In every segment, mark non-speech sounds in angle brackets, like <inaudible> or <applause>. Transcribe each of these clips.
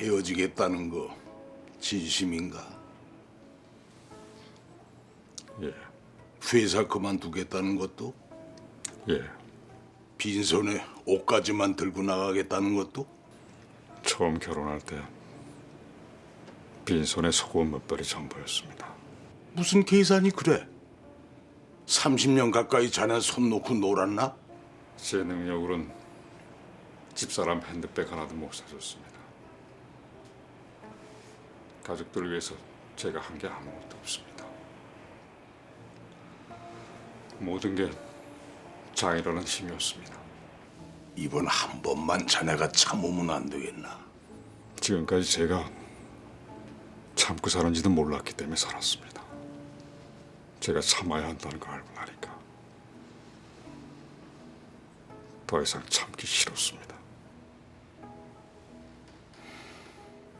헤어지겠다는 거 진심인가? 예, 회사 그만두겠다는 것도 예. 빈손에 옷까지만 들고 나가겠다는 것도 처음 결혼할 때 빈손에 속옷 몇 벌이 전부였습니다. 무슨 계산이 그래? 30년 가까이 자네 손 놓고 놀았나? 제 능력으로는 집사람 핸드백 하나도 못 사줬습니다. 가족들을 위해서 제가 한 게 아무것도 없습니다. 모든 게 장이라는 힘이었습니다. 이번 한 번만 자네가 참으면 안 되겠나? 지금까지 제가 참고 사는지도 몰랐기 때문에 살았습니다. 제가 참아야 한다는 걸 알고 나니까 더 이상 참기 싫었습니다.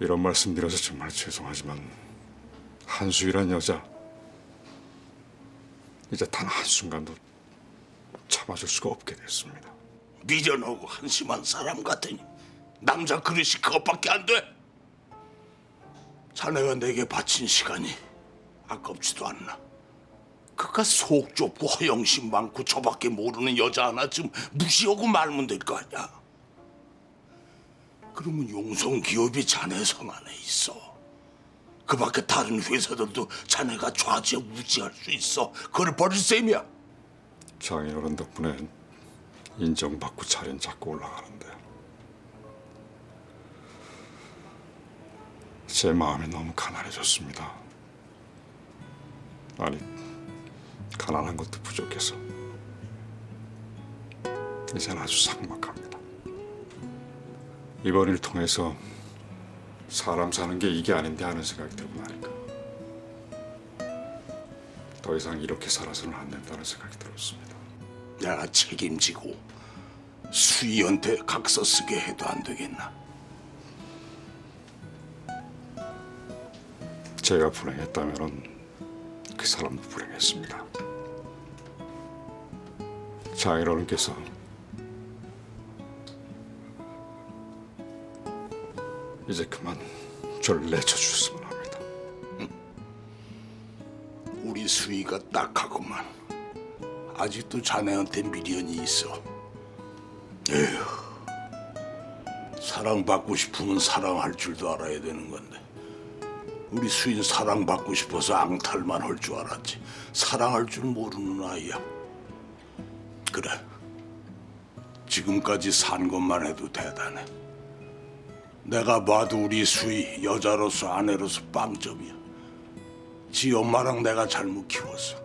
이런 말씀드려서 정말 죄송하지만 한수이란 여자 이제 단 한순간도 참아줄 수가 없게 됐습니다. 미련하고 한심한 사람 같으니 남자 그릇이 그것밖에 안 돼. 자네가 내게 바친 시간이 아깝지도 않나. 그깟 속 좁고 허영심 많고 저밖에 모르는 여자 하나 좀 무시하고 말면 될 거 아니야. 그러면 용성 기업이 자네 손 안에 있어. 그 밖에 다른 회사들도 자네가 좌지에 우지할 수 있어. 그걸 버릴 셈이야. 장인어른 덕분에 인정받고 차린 잡고 올라가는데 제 마음이 너무 가난해졌습니다. 아니 가난한 것도 부족해서 이젠 아주 삭막합니다. 이번 일 통해서 사람 사는 게 이게 아닌데 하는 생각이 들고 나니까 더 이상 이렇게 살아서는 안 된다는 생각이 들었습니다. 내가 책임지고 수희한테 각서 쓰게 해도 안 되겠나? 제가 불행했다면 그 사람도 불행했습니다. 장인어른께서 이제 그만 저를 내쳐주셨으면 합니다. 우리 수희가 딱하구만. 아직도 자네한테 미련이 있어. 에휴, 사랑받고 싶으면 사랑할 줄도 알아야 되는 건데. 우리 수인 사랑받고 싶어서 앙탈만 할 줄 알았지. 사랑할 줄 모르는 아이야. 그래. 지금까지 산 것만 해도 대단해. 내가 봐도 우리 수희 여자로서 아내로서 빵점이야. 지 엄마랑 내가 잘못 키웠어.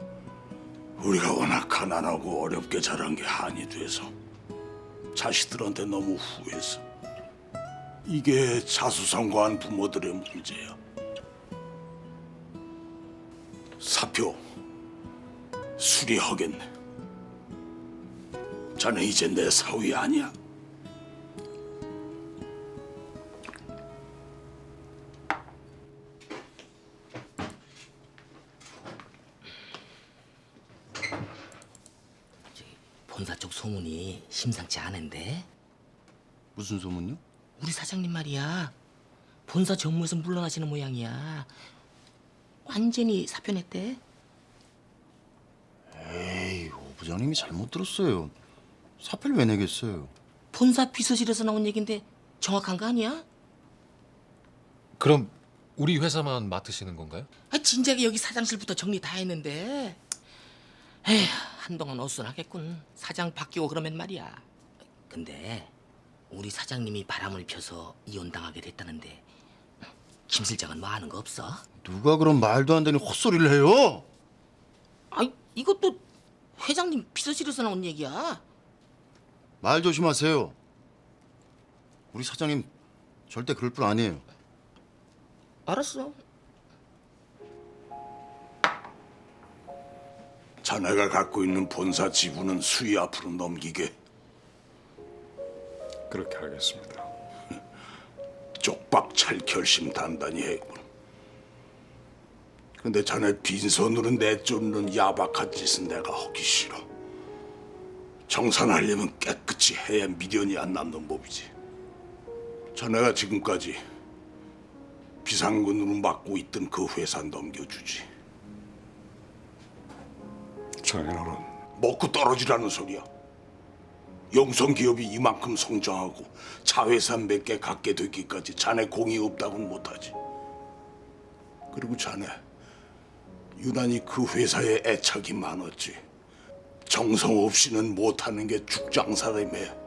우리가 워낙 가난하고 어렵게 자란 게 한이 돼서 자식들한테 너무 후회했어. 이게 자수성가한 부모들의 문제야. 사표 수리하겠네. 자네 이제 내 사위 아니야. 심상치 않은데 무슨 소문요? 우리 사장님 말이야 본사 정무에서 물러나시는 모양이야 완전히 사표 냈대 에이, 오 부장님이 잘못 들었어요. 사표를 왜 내겠어요? 본사 비서실에서 나온 얘긴데 정확한 거 아니야? 그럼 우리 회사만 맡으시는 건가요? 아, 진작에 여기 사장실부터 정리 다 했는데 에휴 한동안 어수선하겠군 사장 바뀌고 그러면 말이야 근데 우리 사장님이 바람을 펴서 이혼당하게 됐다는데 김 실장은 뭐 아는 거 없어? 누가 그런 말도 안 되는 헛소리를 해요? 아이 이것도 회장님 비서실에서 나온 얘기야. 말 조심하세요. 우리 사장님 절대 그럴 분 아니에요. 알았어. 자네가 갖고 있는 본사 지분은 수희 앞으로 넘기게. 그렇게 하겠습니다. 쪽박찰 결심 단단히 했군. 근데 자네 빈손으로 내쫓는 야박한 짓은 내가 하기 싫어. 정산하려면 깨끗이 해야 미련이 안 남는 법이지. 자네가 지금까지 비상근으로 맡고 있던 그 회사 넘겨주지. 장인어른, 먹고 떨어지라는 소리야. 영성 기업이 이만큼 성장하고 자회사 몇개 갖게 되기까지 자네 공이 없다고는 못하지. 그리고 자네 유난히 그 회사에 애착이 많았지. 정성 없이는 못하는 게 죽장사라며.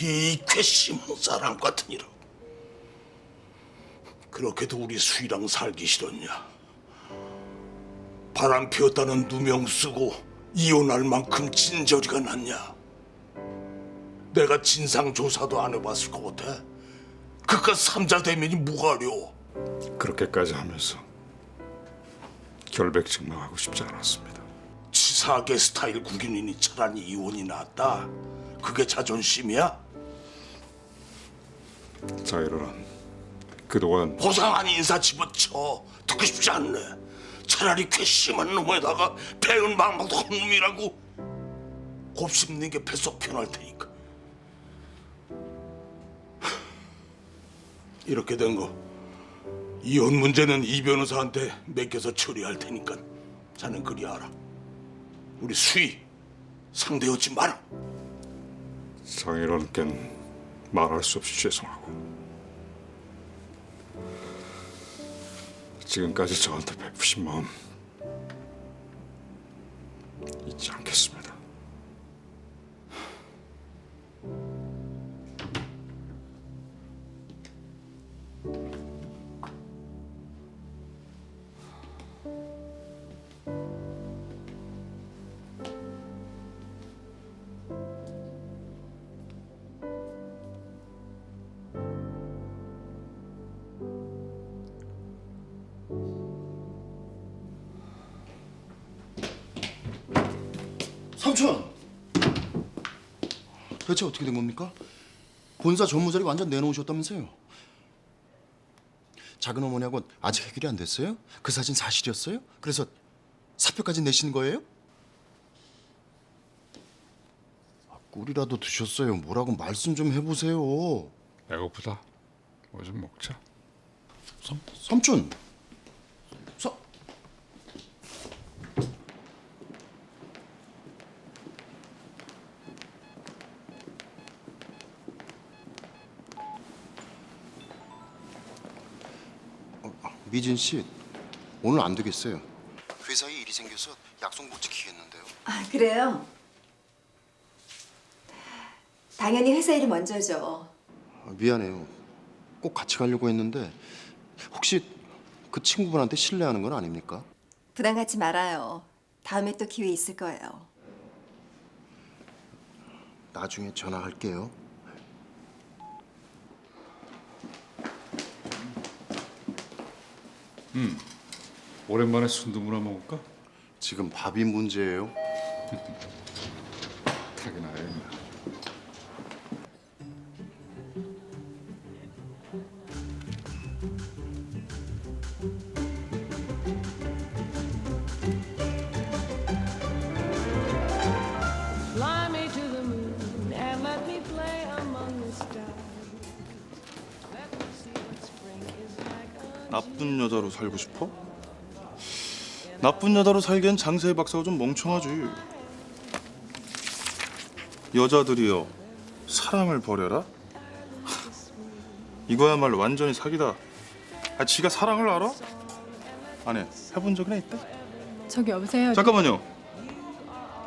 이 괘씸한 사람 같으니라. 그렇게도 우리 수희랑 살기 싫었냐? 바람 피웠다는 누명 쓰고 이혼할 만큼 진저리가 났냐? 내가 진상 조사도 안 해봤을 것 같아. 그깟 삼자 대면이 뭐가려? 그렇게까지 하면서 결백 증명하고 싶지 않았습니다. 치사하게 스타일 구기느니 차라리 이혼이 낫다. 그게 자존심이야? 장인어른, 그동안 고상한 인사 집어쳐 듣고 싶지 않네. 차라리 괘씸한 놈에다가 배은 망망도 한 놈이라고 곱씹는 게 뱃속 편할 테니까. 이렇게 된 거 이혼 문제는 이 변호사한테 맡겨서 처리할 테니까 자넨 그리 알아. 우리 수희 상대하지 마라. 장인어른께는 말할 수 없이 죄송하고 지금까지 저한테 베푸신 마음 잊지 않겠습니다. 삼촌! 대체 어떻게 된 겁니까? 본사 전무자리 완전 내놓으셨다면서요? 작은 어머니하고 아직 해결이 안 됐어요? 그 사진 사실이었어요? 그래서 사표까지 내시는 거예요? 아, 꿀이라도 드셨어요. 뭐라고 말씀 좀 해보세요. 배고프다. 뭐 좀 먹자. 삼, 삼촌! 미진 씨, 오늘 안 되겠어요. 회사에 일이 생겨서 약속 못 지키겠는데요. 아, 그래요? 당연히 회사 일이 먼저죠. 아, 미안해요. 꼭 같이 가려고 했는데 혹시 그 친구분한테 신뢰하는 건 아닙니까? 부담 갖지 말아요. 다음에 또 기회 있을 거예요. 나중에 전화할게요. 오랜만에 순두부나 먹을까? 지금 밥이 문제예요. <laughs> 탁이나 해야 나쁜 여자로 살고 싶어? 나쁜 여자로 살기엔 장세희 박사가 좀 멍청하지. 여자들이여 사랑을 버려라. <laughs> 이거야말로 완전히 사기다. 아, 지가 사랑을 알아? 안 해. 해본 적이나 있대? 저기 여보세요. 잠깐만요.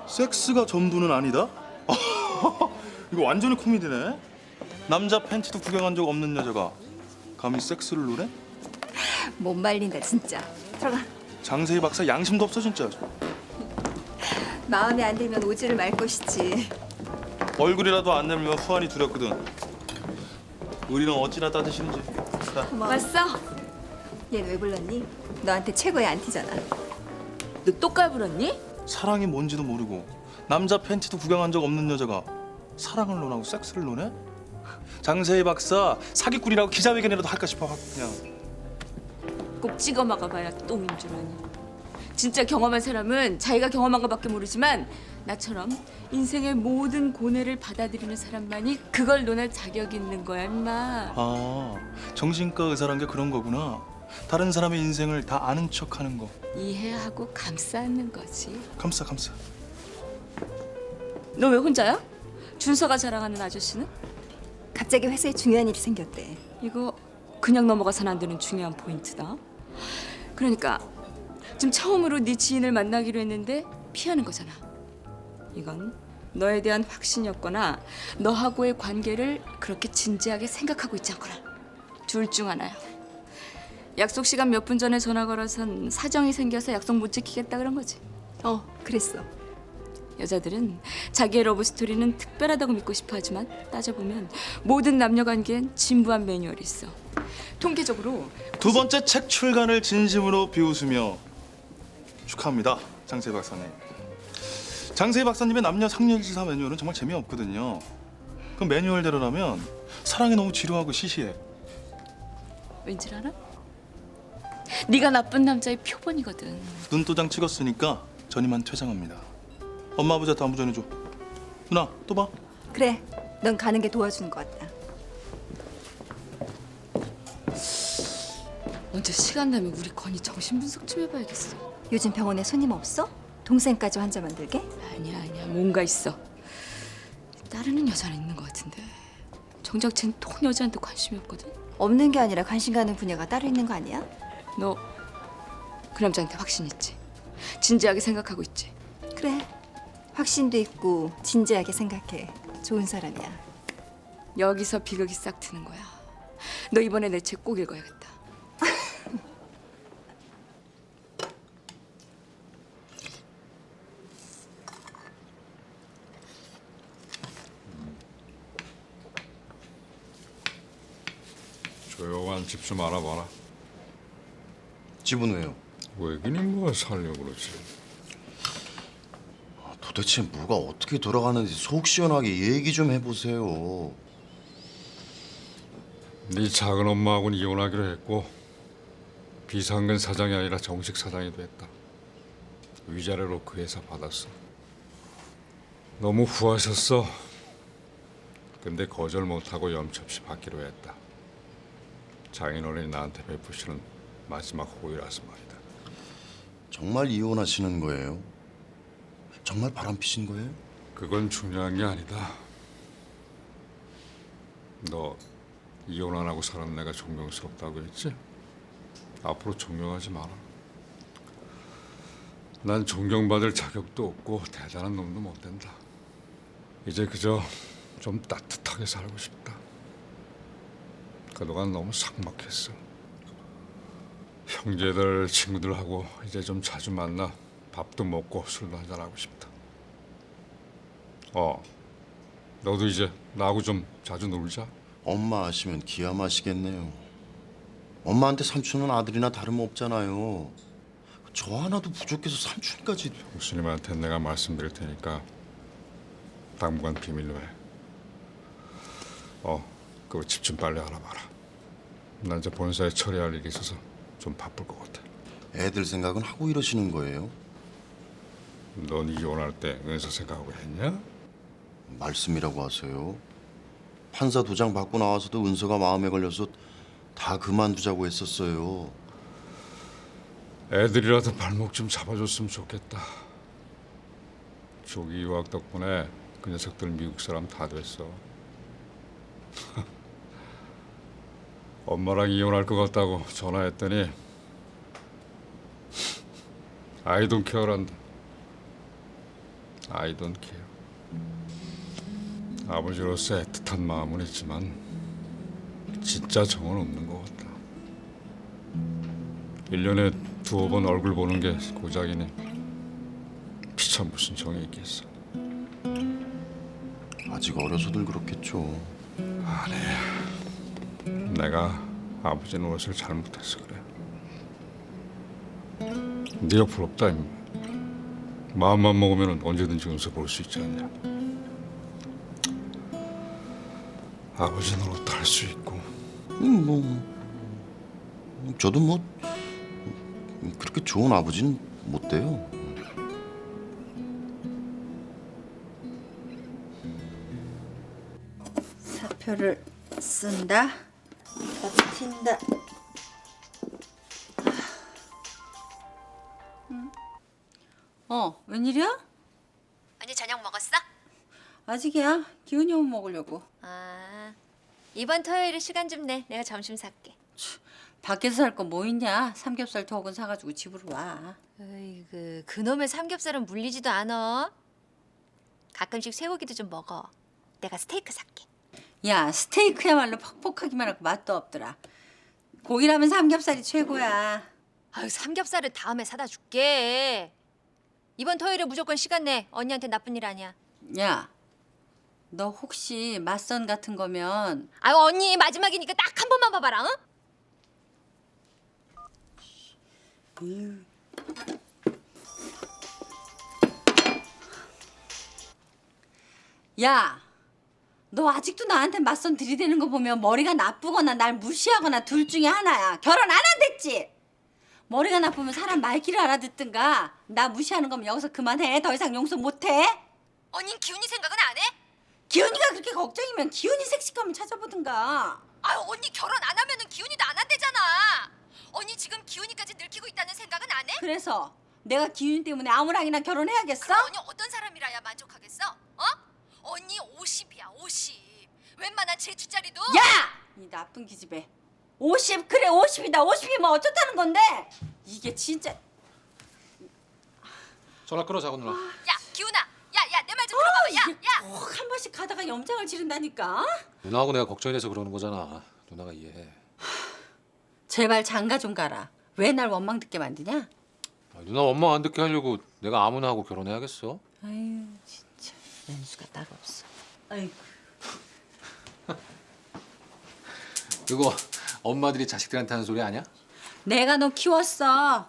섹스가 전부는 아니다. <laughs> 이거 완전히 코미디네. 남자 팬티도 구경한 적 없는 여자가 감히 섹스를 노래? 못 말린다 진짜. 들어가. 장세희 박사 양심도 없어 진짜. 마음에 안 들면 오지를 말 것이지. 얼굴이라도 안 내밀면 후환이 두렵거든. 우리는 어찌나 따뜻신지. 자, 왔어? 얘왜 불렀니? 너한테 최고의 안티잖아. 너또 까불었니? 사랑이 뭔지도 모르고 남자 팬티도 구경한 적 없는 여자가 사랑을 논하고 섹스를 논해? 장세희 박사 사기꾼이라고 기자회견이라도 할까 싶어 확 그냥. 꼭 찍어 막아봐야 똥인 줄 아니. 진짜 경험한 사람은 자기가 경험한 것밖에 모르지만 나처럼 인생의 모든 고뇌를 받아들이는 사람만이 그걸 논할 자격이 있는 거야, 임마. 아 정신과 의사란 게 그런 거구나. 다른 사람의 인생을 다 아는 척 하는 거. 이해하고 감싸는 거지. 감싸 감싸. 너 왜 혼자야? 준서가 자랑하는 아저씨는? 갑자기 회사에 중요한 일이 생겼대. 이거 그냥 넘어가선 안 되는 중요한 포인트다. 그러니까 지금 처음으로 네 지인을 만나기로 했는데 피하는 거잖아. 이건 너에 대한 확신이었거나 너하고의 관계를 그렇게 진지하게 생각하고 있지 않거나 둘 중 하나야. 약속 시간 몇 분 전에 전화 걸어선 사정이 생겨서 약속 못 지키겠다 그런 거지. 어, 그랬어. 여자들은 자기의 러브 스토리는 특별하다고 믿고 싶어 하지만 따져보면 모든 남녀 관계엔 진부한 매뉴얼이 있어. 통계적으로 두 번째 책 출간을 진심으로 비웃으며 축하합니다, 장세 박사님. 장세 박사님의 남녀 상렬지사 매뉴얼은 정말 재미없거든요. 그 매뉴얼대로라면 사랑이 너무 지루하고 시시해. 왠지 알아? 네가 나쁜 남자의 표본이거든. 눈도장 찍었으니까 전 이만 퇴장합니다. 엄마 아버지한테 안부 전해줘. 누나 또 봐. 그래, 넌 가는 게 도와주는 것 같다. 언제 시간 나면 우리 건이 정신 분석 좀 해봐야겠어. 요즘 병원에 손님 없어? 동생까지 환자 만들게? 아니야 아니야 뭔가 있어. 따르는 여자는 있는 것 같은데 정작 쟨 통 여자한테 관심이 없거든. 없는 게 아니라 관심 가는 분야가 따로 있는 거 아니야? 너 그 남자한테 확신 있지? 진지하게 생각하고 있지? 그래, 확신도 있고 진지하게 생각해. 좋은 사람이야. 여기서 비극이 싹 트는 거야. 너 이번에 내 책 꼭 읽어야겠다. 조용한 집좀 알아봐라. 집은 왜요? 왜긴이 뭐 살려고 그러지. 도대체 뭐가 어떻게 돌아가는지 속 시원하게 얘기 좀 해보세요. 네 작은 엄마하고는 이혼하기로 했고 비상근 사장이 아니라 정식 사장이 됐다. 위자료로 그 회사 받았어. 너무 후하셨어. 근데 거절 못하고 염치없이 받기로 했다. 장인어른이 나한테 베푸시는 마지막 호의라서 말이다. 정말 이혼하시는 거예요? 정말 바람 피신 거예요? 그건 중요한 게 아니다. 너 이혼 안 하고 사는 내가 존경스럽다고 했지? 앞으로 존경하지 마라. 난 존경받을 자격도 없고 대단한 놈도 못 된다. 이제 그저 좀 따뜻하게 살고 싶다. 그동안 너무 삭막했어. 형제들 친구들하고 이제 좀 자주 만나 밥도 먹고 술도 한잔 하고 싶다. 어, 너도 이제 나하고 좀 자주 놀자. 엄마 아시면 기아 마시겠네요. 엄마한테 삼촌은 아들이나 다름없잖아요. 저 하나도 부족해서 삼촌까지 교수님한테 내가 말씀드릴 테니까 당분간 비밀로 해. 어, 그거 집 좀 빨리 알아봐라. 나 이제 본사에 처리할 일이 있어서 좀 바쁠 것 같아. 애들 생각은 하고 이러시는 거예요? 넌 이혼할 때 은서 생각하고 했냐? 말씀이라고 하세요. 판사 도장 받고 나와서도 은서가 마음에 걸려서 다 그만두자고 했었어요. 애들이라도 발목 좀 잡아줬으면 좋겠다. 조기 유학 덕분에 그 녀석들 미국 사람 다 됐어. <laughs> 엄마랑 이혼할 것 같다고 전화했더니 care란다. I don't care. 아버지로서 애틋한 마음은 있지만 진짜 정은 없는 것 같다. 1년에 두어 번 얼굴 보는 게 고작이니 피차 무슨 정이 있겠어. 아직 어려서들 그렇겠죠. 내가 아버지 노릇을 잘못해서 그래. 네가 부럽다 임. 마음만 먹으면 언제든지 운세 볼 수 있지 않냐. 아버지 노릇도 할 수 있고. 음, 뭐, 뭐 저도 뭐 그렇게 좋은 아버지는 못 돼요. 사표를 쓴다. 버틴다. 어, 웬일이야? 언니 저녁 먹었어? 아직이야. 기운이 오면 먹으려고. 아 이번 토요일에 시간 좀 내. 내가 점심 살게. 밖에서 살 거 뭐 있냐? 삼겹살 더군 사가지고 집으로 와. 으이그 그놈의 삼겹살은 물리지도 않아. 가끔씩 쇠고기도 좀 먹어. 내가 스테이크 살게. 야, 스테이크야말로 퍽퍽하기만 하고 맛도 없더라. 고기라면 삼겹살이 최고야. 아유 삼겹살을 다음에 사다 줄게. 이번 토요일에 무조건 시간 내. 언니한테 나쁜 일 아니야. 야, 너 혹시 맞선 같은 거면 아유 언니 마지막이니까 딱 한 번만 봐봐라. 응? 야, 너 아직도 나한테 맞선 들이대는 거 보면 머리가 나쁘거나 날 무시하거나 둘 중에 하나야. 결혼 안 한댔지? 머리가 나쁘면 사람 말귀를 알아듣든가. 나 무시하는 거면 여기서 그만해. 더 이상 용서 못해. 언닌 기훈이 생각은 안 해? 기훈이가 그렇게 걱정이면 기훈이 색시감을 찾아보든가. 아유 언니 결혼 안 하면은 기훈이도 안 한대잖아. 언니 지금 기훈이까지 늙히고 있다는 생각은 안 해? 그래서 내가 기훈이 때문에 아무랑이나 결혼해야겠어? 그럼 언니 어떤 사람이라야 만족하겠어? 어? 언니 50이야 50. 웬만한 제주짜리도 야! 이 나쁜 기집애. 50 그래 50이다. 50이면 어쩌다는 건데? 이게 진짜 전화 끊어 자고 누나. 야 기훈아 야 야 내 말 좀 들어봐봐 야야 꼭 한 번씩 가다가 염장을 지른다니까. 누나하고 내가 걱정이 돼서 그러는 거잖아. 누나가 이해해. 제발 장가 좀 가라. 왜 날 원망 듣게 만드냐? 아, 누나 원망 안 듣게 하려고 내가 아무나 하고 결혼해야겠어? 아유 진짜. 왼수가 따로 없어. 아이고. 그거 엄마들이 자식들한테 하는 소리 아니야? 내가 너 키웠어.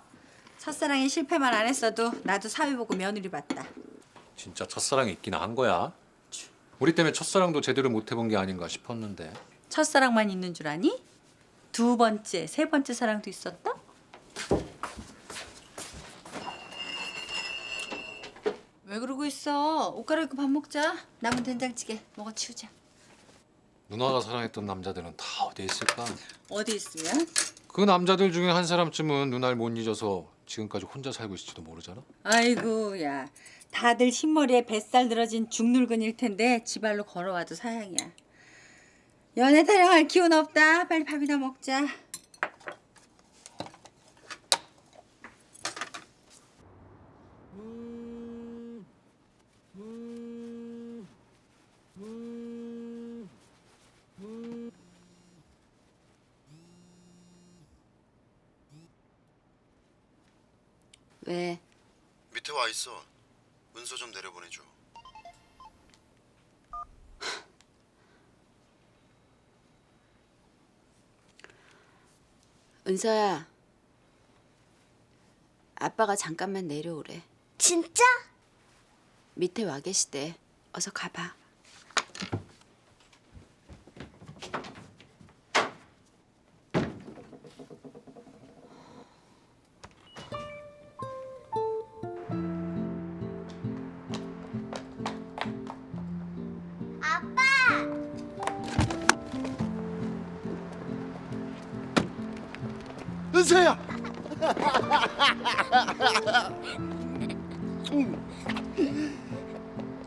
첫사랑에 실패만 안 했어도 나도 사위 보고 며느리 봤다. 진짜 첫사랑이 있긴 한 거야. 우리 때문에 첫사랑도 제대로 못 해본 게 아닌가 싶었는데. 첫사랑만 있는 줄 아니? 두 번째, 세 번째 사랑도 있었다? 왜 그러고 있어? 옷 갈아입고 밥 먹자. 남은 된장찌개 먹어 치우자. 누나가 사랑했던 남자들은 다 어디에 있을까? 어디 있으면? 그 남자들 중에 한 사람쯤은 누나를 못 잊어서 지금까지 혼자 살고 있을지도 모르잖아. 아이고 야 다들 흰머리에 뱃살 늘어진 죽늙은일 텐데 지발로 걸어와도 사양이야 연애 타령할 기운 없다 빨리 밥이나 먹자 왜? 밑에 와 있어. 은서 좀 내려보내줘. 은서야. 아빠가 잠깐만 내려오래. 진짜? 밑에 와 계시대. 어서 가봐.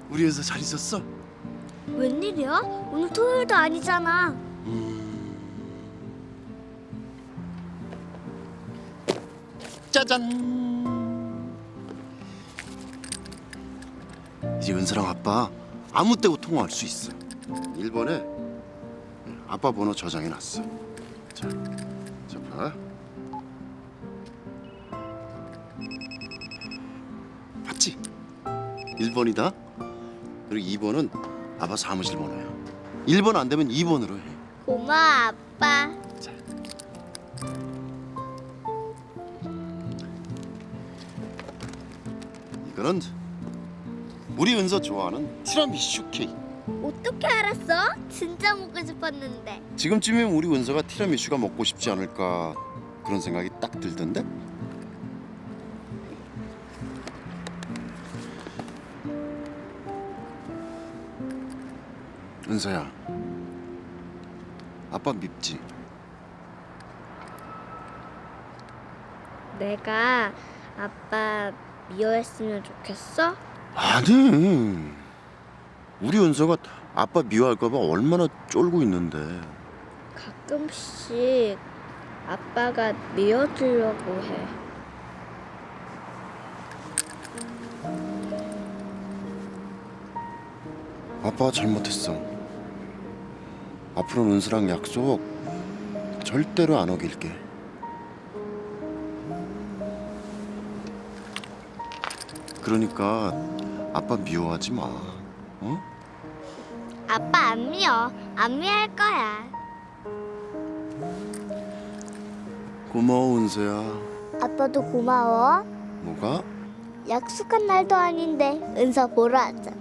우리 은서 잘 있었어? 웬일이야? 오늘 토요일도 아니잖아. 짜잔. 이제 은서랑 아빠 아무 때고 통화할 수 있어. 1번에 아빠 번호 저장해 놨어. 자, 자 봐. 1번이다. 그리고 2번은 아빠 사무실 번호야. 1번 안 되면 2번으로 해. 고마워, 아빠. 이거는 우리 은서 좋아하는 티라미슈 케이크. 어떻게 알았어? 진짜 먹고 싶었는데. 지금쯤이면 우리 은서가 티라미슈가 먹고 싶지 않을까 그런 생각이 딱 들던데. 은서야, 아빠 밉지? 내가 아빠 미워했으면 좋겠어? 아니. 우리 은서가 아빠 미워할까봐 얼마나 쫄고 있는데. 가끔씩 아빠가 미워주려고 해. 아빠가 잘못했어. 앞으로는 은서랑 약속 절대로 안 어길게. 그러니까 아빠 미워하지 마. 어? 아빠 안 미워. 안 미워할 거야. 고마워 은서야. 아빠도 고마워. 뭐가? 약속한 날도 아닌데 은서 보러 왔잖아.